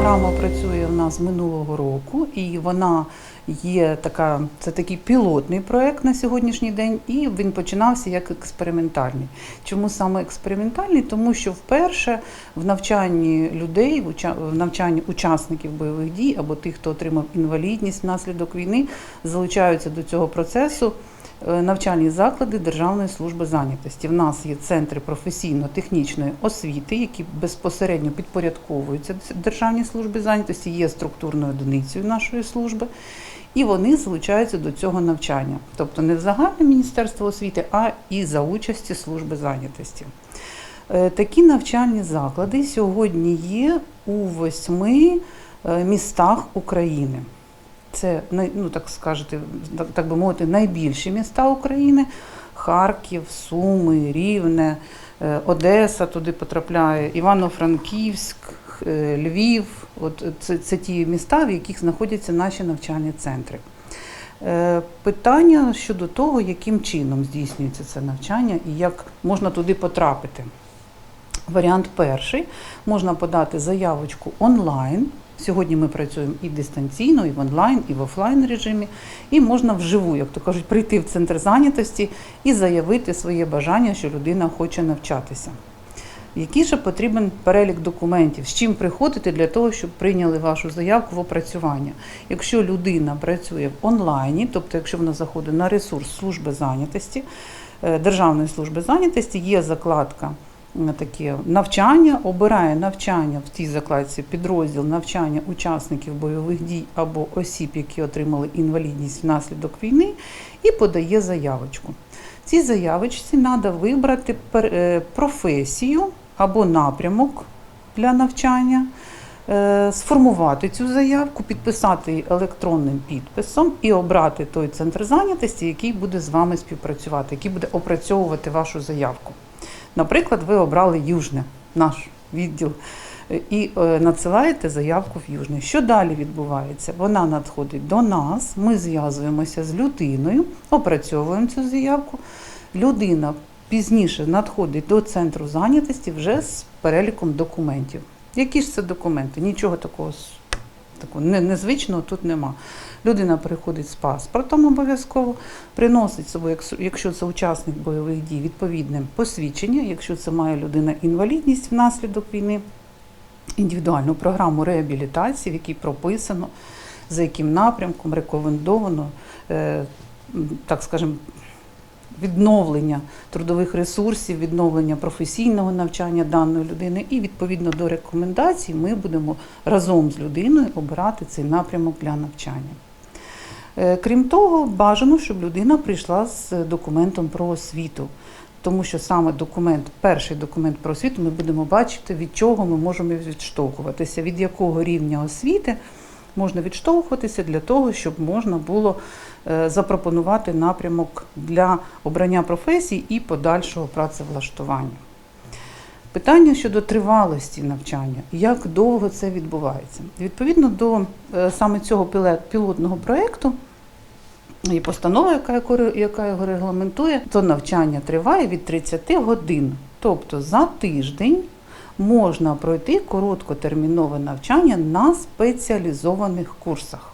програма працює в нас минулого року, і вона є така, це такий пілотний проект на сьогоднішній день, і він починався як експериментальний. Чому саме експериментальний? Тому що вперше в навчанні людей, в навчанні учасників бойових дій або тих, хто отримав інвалідність внаслідок війни, залучаються до цього процесу навчальні заклади Державної служби зайнятості. В нас є центри професійно-технічної освіти, які безпосередньо підпорядковуються Державній службі зайнятості, є структурною одиницею нашої служби. І вони залучаються до цього навчання, тобто не в загальне Міністерство освіти, а і за участі служби зайнятості. Е, Такі навчальні заклади сьогодні є у восьми е, містах України. Це ну так скажете, так, би мовити, найбільші міста України: Харків, Суми, Рівне, е, Одеса туди потрапляє, Івано-Франківськ, е, Львів. От це, це ті міста, в яких знаходяться наші навчальні центри. Е, Питання щодо того, яким чином здійснюється це навчання і як можна туди потрапити. Варіант перший можна подати заявочку онлайн. Сьогодні ми працюємо і дистанційно, і в онлайн, і в офлайн режимі. І можна вживу, як то кажуть, прийти в центр зайнятості і заявити своє бажання, що людина хоче навчатися. Який же потрібен перелік документів, з чим приходити для того, щоб прийняли вашу заявку в опрацювання? Якщо людина працює в онлайні, тобто якщо вона заходить на ресурс служби зайнятості, е, Державної служби зайнятості, є закладка м, таке навчання, обирає навчання в тій закладці підрозділ навчання учасників бойових дій або осіб, які отримали інвалідність внаслідок війни, і подає заявочку. Цій заявочці треба вибрати е, професію або напрямок для навчання, е, сформувати цю заявку, підписати її електронним підписом і обрати той центр зайнятості, який буде з вами співпрацювати, який буде опрацьовувати вашу заявку. Наприклад, ви обрали Южне, наш відділ, і е, надсилаєте заявку в Южне. Що далі відбувається? Вона надходить до нас, ми зв'язуємося з людиною, опрацьовуємо цю заявку. Людина пізніше надходить до центру зайнятості вже з переліком документів. Які ж це документи? Нічого такого не- незвичного тут нема. Людина приходить з паспортом обов'язково, приносить з собою, якщо- якщо це учасник бойових дій, відповідне посвідчення, якщо це має людина інвалідність внаслідок війни, індивідуальну програму реабілітації, в якій прописано, за яким напрямком рекомендовано, е, так скажемо, відновлення трудових ресурсів, відновлення професійного навчання даної людини, і відповідно до рекомендацій ми будемо разом з людиною обирати цей напрямок для навчання. Е, Крім того, бажано, щоб людина прийшла з документом про освіту, тому що саме документ, перший документ про освіту, ми будемо бачити, від чого ми можемо відштовхуватися, від якого рівня освіти можна відштовхуватися для того, щоб можна було е, запропонувати напрямок для обрання професій і подальшого працевлаштування. Питання щодо тривалості навчання, як довго це відбувається. Відповідно до е, саме цього пілотного проєкту і постанова, яка, його яка його регламентує, то навчання триває від 30 годин. Тобто за тиждень можна пройти короткотермінове навчання на спеціалізованих курсах.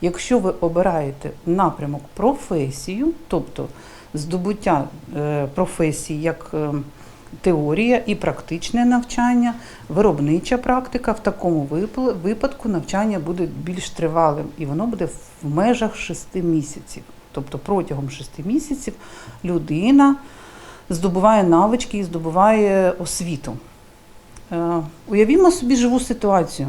Якщо ви обираєте напрямок професію, тобто здобуття е, професії як е, теорія і практичне навчання, виробнича практика, в такому випадку навчання буде більш тривалим і воно буде в межах 6 місяців. Тобто протягом 6 місяців людина здобуває навички і здобуває освіту. Е, Уявімо собі живу ситуацію.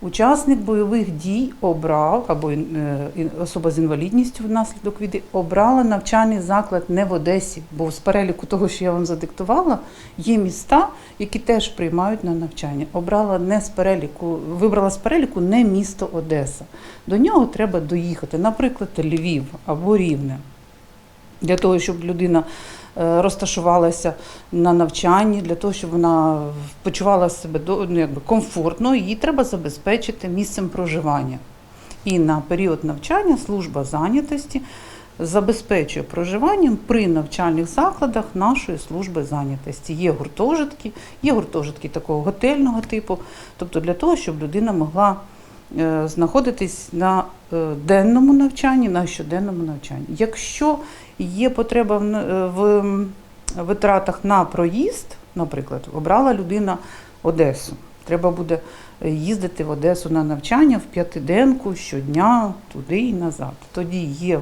Учасник бойових дій обрав, або е, особа з інвалідністю внаслідок війни обрала навчальний заклад не в Одесі, бо з переліку того, що я вам задиктувала, є міста, які теж приймають на навчання. Обрала не з переліку, вибрала з переліку не місто Одеса. До нього треба доїхати, наприклад, Львів або Рівне. Для того, щоб людина розташувалася на навчанні, для того, щоб вона почувала себе ну, якби комфортно, їй треба забезпечити місцем проживання. І на період навчання служба зайнятості забезпечує проживанням при навчальних закладах нашої служби зайнятості. Є гуртожитки, є гуртожитки такого готельного типу, тобто для того, щоб людина могла е, знаходитись на е, денному навчанні, на щоденному навчанні. Якщо є потреба в, е, витратах на проїзд, наприклад, обрала людина Одесу. Треба буде е, їздити в Одесу на навчання в п'ятиденку щодня туди і назад. Тоді є е,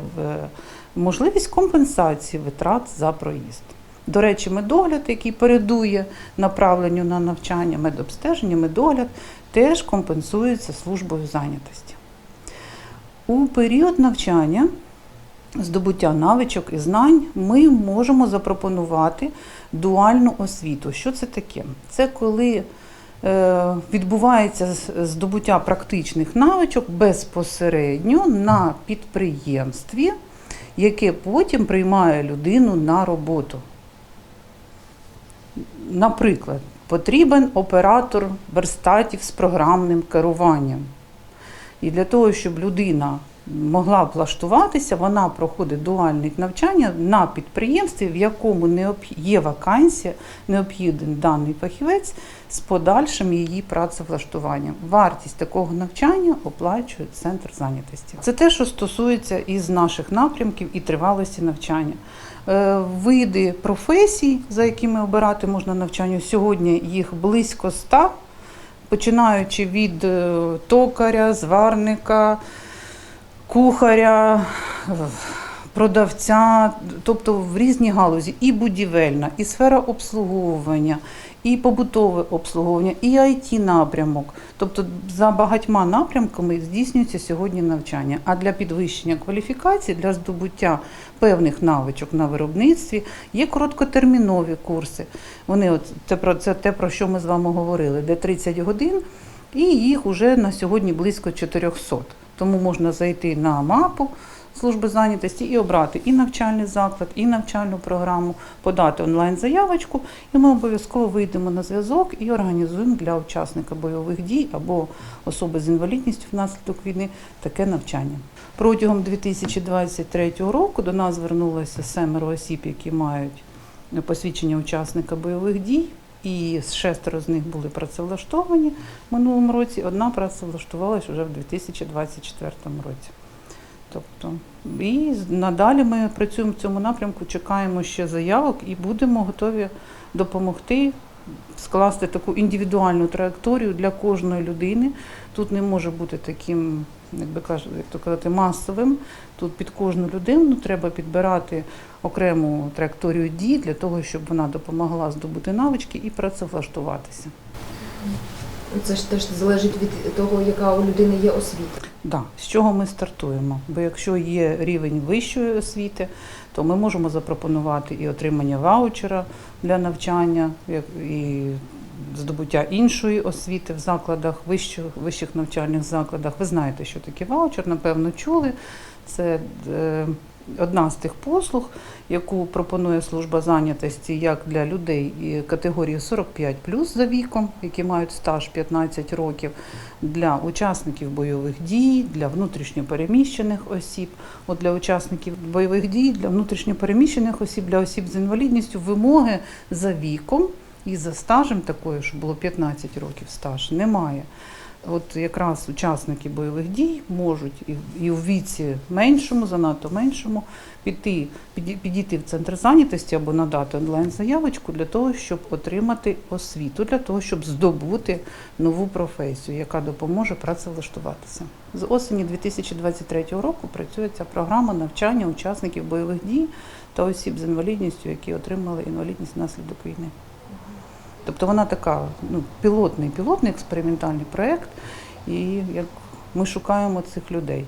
можливість компенсації витрат за проїзд. До речі, медогляд, який передує направленню на навчання, медобстеження, медогляд теж компенсується службою зайнятості. У період навчання, здобуття навичок і знань, ми можемо запропонувати дуальну освіту. Що це таке? Це коли е, відбувається здобуття практичних навичок безпосередньо на підприємстві, яке потім приймає людину на роботу. Наприклад, потрібен оператор верстатів з програмним керуванням. І для того, щоб людина могла влаштуватися, вона проходить дуальне навчання на підприємстві, в якому є вакансія, необхідний даний фахівець з подальшим її працевлаштуванням. Вартість такого навчання оплачує центр зайнятості. Це те, що стосується із наших напрямків і тривалості навчання. Е, Види професій, за якими обирати можна навчання, сьогодні їх близько ста, починаючи від е, токаря, зварника, кухаря, продавця, тобто в різні галузі, і будівельна, і сфера обслуговування, і побутове обслуговування, і it напрямок. Тобто за багатьма напрямками здійснюється сьогодні навчання. А для підвищення кваліфікації, для здобуття певних навичок на виробництві є короткотермінові курси. Вони от це про це те, про що ми з вами говорили, де 30 годин, і їх уже на сьогодні близько 400. Тому можна зайти на мапу служби зайнятості і обрати і навчальний заклад, і навчальну програму, подати онлайн-заявочку, і ми обов'язково вийдемо на зв'язок і організуємо для учасника бойових дій або особи з інвалідністю внаслідок війни таке навчання. Протягом 2023 року до нас звернулося семеро осіб, які мають посвідчення учасника бойових дій. І шестеро з них були працевлаштовані в минулому році. Одна працевлаштувалась вже в 2024 році. Тобто, і надалі ми працюємо в цьому напрямку, чекаємо ще заявок і будемо готові допомогти скласти таку індивідуальну траєкторію для кожної людини. Тут не може бути таким, як би кажуть, як то казати, масовим. Тут під кожну людину треба підбирати окрему траєкторію дій для того, щоб вона допомогла здобути навички і працевлаштуватися. Це ж теж залежить від того, яка у людини є освіта. Да, з чого ми стартуємо? Бо якщо є рівень вищої освіти, то ми можемо запропонувати і отримання ваучера для навчання, і здобуття іншої освіти в закладах, вищих, вищих навчальних закладах. Ви знаєте, що таке ваучер, напевно, чули. Це е, одна з тих послуг, яку пропонує служба зайнятості як для людей категорії 45 за віком, які мають стаж 15 років, для учасників бойових дій, для внутрішньопереміщених осіб. От для учасників бойових дій, для внутрішньопереміщених осіб, для осіб з інвалідністю вимоги за віком і за стажем такою, що було 15 років стаж, немає. От якраз учасники бойових дій можуть і, у віці меншому, занадто меншому, піти, підійти в центр зайнятості або надати онлайн-заявочку для того, щоб отримати освіту, для того, щоб здобути нову професію, яка допоможе працевлаштуватися. З осені 2023 року працює ця програма навчання учасників бойових дій та осіб з інвалідністю, які отримали інвалідність внаслідок війни. Тобто вона така ну, пілотний, пілотний експериментальний проєкт, і як ми шукаємо цих людей.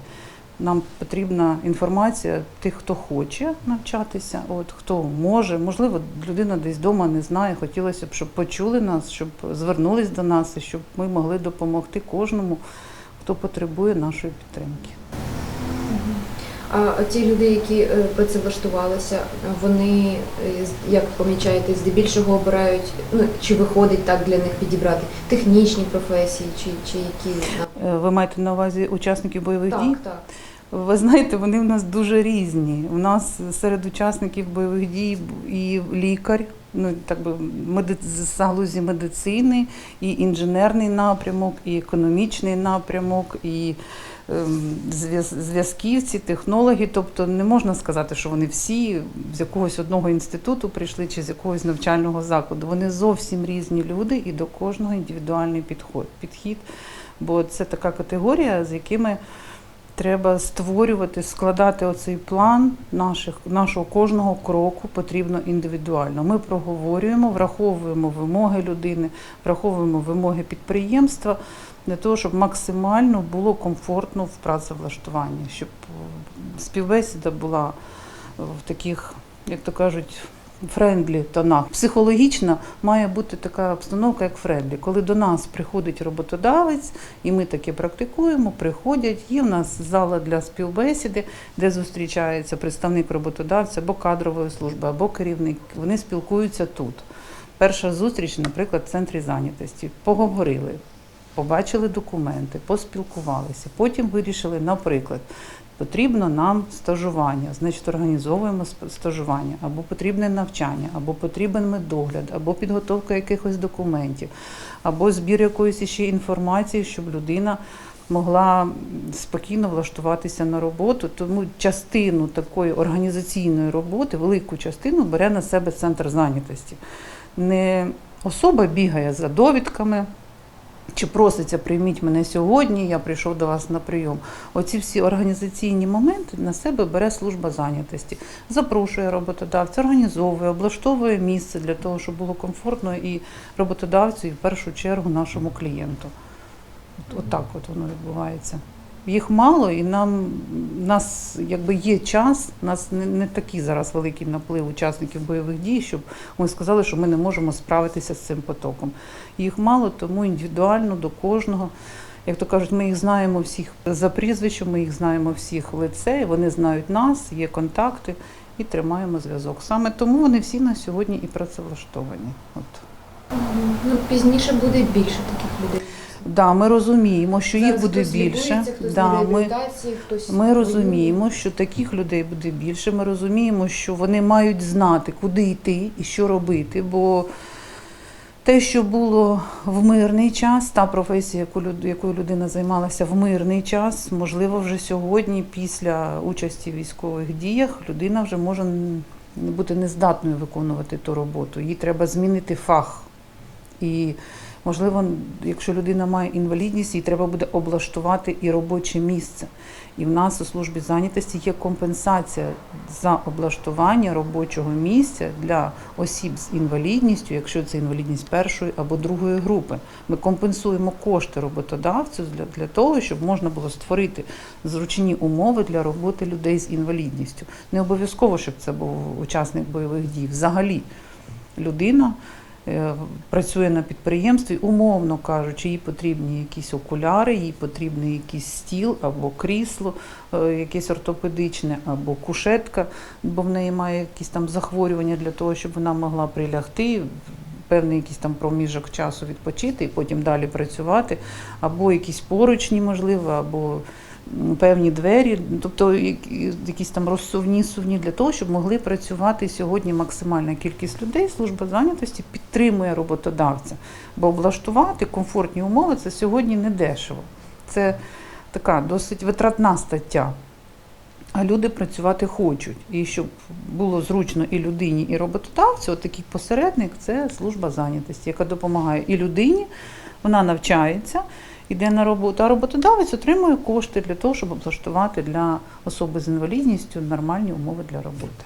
Нам потрібна інформація тих, хто хоче навчатися, от хто може. Можливо, людина десь вдома не знає. Хотілося б, щоб почули нас, щоб звернулись до нас, і щоб ми могли допомогти кожному, хто потребує нашої підтримки. А ті люди, які е, працевлаштувалися, вони, е, як помічаєте, здебільшого обирають, ну чи виходить так для них підібрати технічні професії, чи, чи які Е, Ви маєте на увазі учасників бойових дій? так, так. Ви знаєте, вони в нас дуже різні. У нас серед учасників бойових дій і лікар, ну так би з галузі медицини, і інженерний напрямок, і економічний напрямок, і ем, зв'язківці, технологи. Тобто не можна сказати, що вони всі з якогось одного інституту прийшли чи з якогось навчального закладу. Вони зовсім різні люди, і до кожного індивідуальний підхід. Бо це така категорія, з якими треба створювати, складати оцей план наших, нашого кожного кроку потрібно індивідуально. Ми проговорюємо, враховуємо вимоги людини, враховуємо вимоги підприємства для того, щоб максимально було комфортно в працевлаштуванні, щоб співбесіда була в таких, як то кажуть, френдлі тонах. Психологічно має бути така обстановка, як френдлі. Коли до нас приходить роботодавець, і ми таке практикуємо, приходять, є в нас зала для співбесіди, де зустрічається представник роботодавця або кадрової служби, або керівник. Вони спілкуються тут. Перша зустріч, наприклад, в центрі зайнятості. Поговорили, побачили документи, поспілкувалися. Потім вирішили, наприклад, потрібно нам стажування, значить організовуємо стажування, або потрібне навчання, або потрібен медогляд, або підготовка якихось документів, або збір якоїсь ще інформації, щоб людина могла спокійно влаштуватися на роботу. Тому частину такої організаційної роботи, велику частину бере на себе центр зайнятості. Не особа бігає за довідками. Чи проситься, прийміть мене сьогодні, я прийшов до вас на прийом. Оці всі організаційні моменти на себе бере служба зайнятості. Запрошує роботодавця, організовує, облаштовує місце для того, щоб було комфортно і роботодавцю, і в першу чергу нашому клієнту. От, от так от воно відбувається. Їх мало, і нам нас якби є час, нас не, не такий зараз великий наплив учасників бойових дій, щоб ми сказали, що ми не можемо справитися з цим потоком. Їх мало, тому індивідуально до кожного. Як то кажуть, ми їх знаємо всіх за прізвищем, ми їх знаємо всіх в лице, вони знають нас, є контакти і тримаємо зв'язок. Саме тому вони всі на сьогодні і працевлаштовані. От. Ну, пізніше буде більше таких людей. Да, ми розуміємо, що їх Зараз буде хтось більше. лікується, хтось Да, на ми, реабілітації, хтось Ми розуміємо, що таких людей буде більше. Ми розуміємо, що вони мають знати, куди йти і що робити. Бо те, що було в мирний час, та професія, яку люд- якою людина займалася в мирний час, можливо, вже сьогодні, після участі в військових діях, людина вже може н- бути нездатною виконувати ту роботу. Їй треба змінити фах. І можливо, якщо людина має інвалідність, їй треба буде облаштувати і робоче місце. І в нас у службі зайнятості є компенсація за облаштування робочого місця для осіб з інвалідністю, якщо це інвалідність першої або другої групи. Ми компенсуємо кошти роботодавцю для, для того, щоб можна було створити зручні умови для роботи людей з інвалідністю. Не обов'язково, щоб це був учасник бойових дій. Взагалі людина працює на підприємстві, умовно кажучи, їй потрібні якісь окуляри, їй потрібний якийсь стіл або крісло, е, якесь ортопедичне, або кушетка, бо в неї має якісь там захворювання для того, щоб вона могла прилягти. Певний якийсь там проміжок часу відпочити і потім далі працювати, або якісь поручні, можливо, або певні двері, тобто якісь там розсувні сувні для того, щоб могли працювати сьогодні максимальна кількість людей. Служба зайнятості підтримує роботодавця, бо облаштувати комфортні умови це сьогодні не дешево. Це така досить витратна стаття. А люди працювати хочуть. І щоб було зручно і людині, і роботодавцю, от такий посередник це служба зайнятості, яка допомагає і людині, вона навчається, йде на роботу, а роботодавець отримує кошти для того, щоб облаштувати для особи з інвалідністю нормальні умови для роботи.